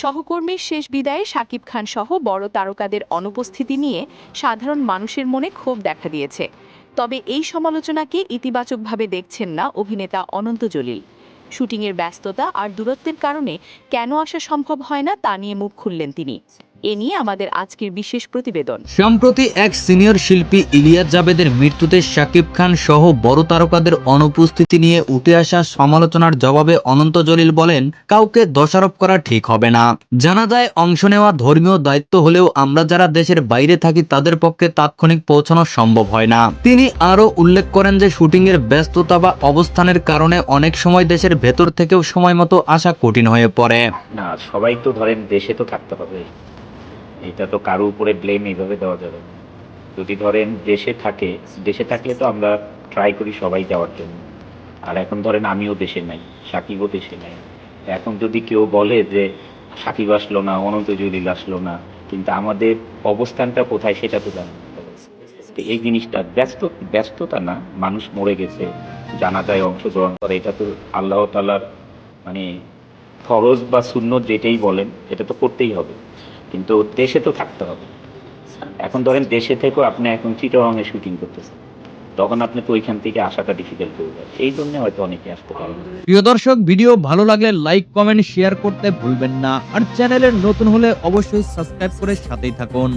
সহকর্মীর শেষ বিদায়ে শাকিব খান সহ বড় তারকাদের অনুপস্থিতি নিয়ে সাধারণ মানুষের মনে ক্ষোভ দেখা দিয়েছে। তবে এই সমালোচনাকে ইতিবাচকভাবে দেখছেন না অভিনেতা অনন্ত জলিল। শুটিংয়ের ব্যস্ততা আর দূরত্বের কারণে কেন আসা সম্ভব হয় না তা নিয়ে মুখ খুললেন তিনি। এ নিয়ে আমাদের আজকের বিশেষ প্রতিবেদন। সম্প্রতি এক সিনিয়র শিল্পী ইলিয়াস জাবেদের মৃত্যুতে শাকিব খান সহ বড় তারকাদের অনুপস্থিতি নিয়ে উঠে আসা সমালোচনার জবাবে অনন্ত জলিল বলেন কাউকে দোষারোপ করা ঠিক হবে না। জানা যায় অংশ নেওয়া ধর্মীয় দায়িত্ব হলেও আমরা যারা দেশের বাইরে থাকি তাদের পক্ষে তাৎক্ষণিক পৌঁছানো সম্ভব হয় না। তিনি আরও উল্লেখ করেন যে শুটিংয়ের ব্যস্ততা বা অবস্থানের কারণে অনেক সময় দেশের ভেতর থেকেও সময় মতো আসা কঠিন হয়ে পড়ে। না সবাই তো ধরেন দেশে তো থাকতে হবে। এটা তো কারও উপরে ব্লেম এইভাবে দেওয়া যাবে যদি ধরেন দেশে থাকে, দেশে থাকলে তো আমরা ট্রাই করি সবাই যাওয়ার জন্য। আর এখন ধরেন আমিও দেশে নাই, সাকিবও দেশে নাই। এখন যদি কেউ বলে যে, সাকিব আসলো না, অনন্ত জলিল আসলো না, কিন্তু আমাদের অবস্থানটা কোথায় সেটা তো জানি এই জিনিসটা ব্যস্ত, ব্যস্ততা না, মানুষ মরে গেছে জানা যায় অংশগ্রহণ করে, এটা তো আল্লাহ তালার মানে ফরজ বা শূন্য যেটাই বলেন, এটা তো করতেই হবে। কিন্তু দেশে তো থাকতে হবে। এখন ধরেন দেশে থেকেও আপনি এখন চিটারঙে শুটিং করতেছেন। তখন আপনি তো ওইখান থেকে আসাটা ডিফিকাল্ট হয়ে যায়। এই জন্য হয়তো অনেকে আসতে পারেন না। প্রিয় দর্শক, ভিডিও ভালো লাগলে লাইক কমেন্ট শেয়ার করতে ভুলবেন না। আর চ্যানেলের নতুন হলে অবশ্যই সাবস্ক্রাইব করে সাথেই থাকুন।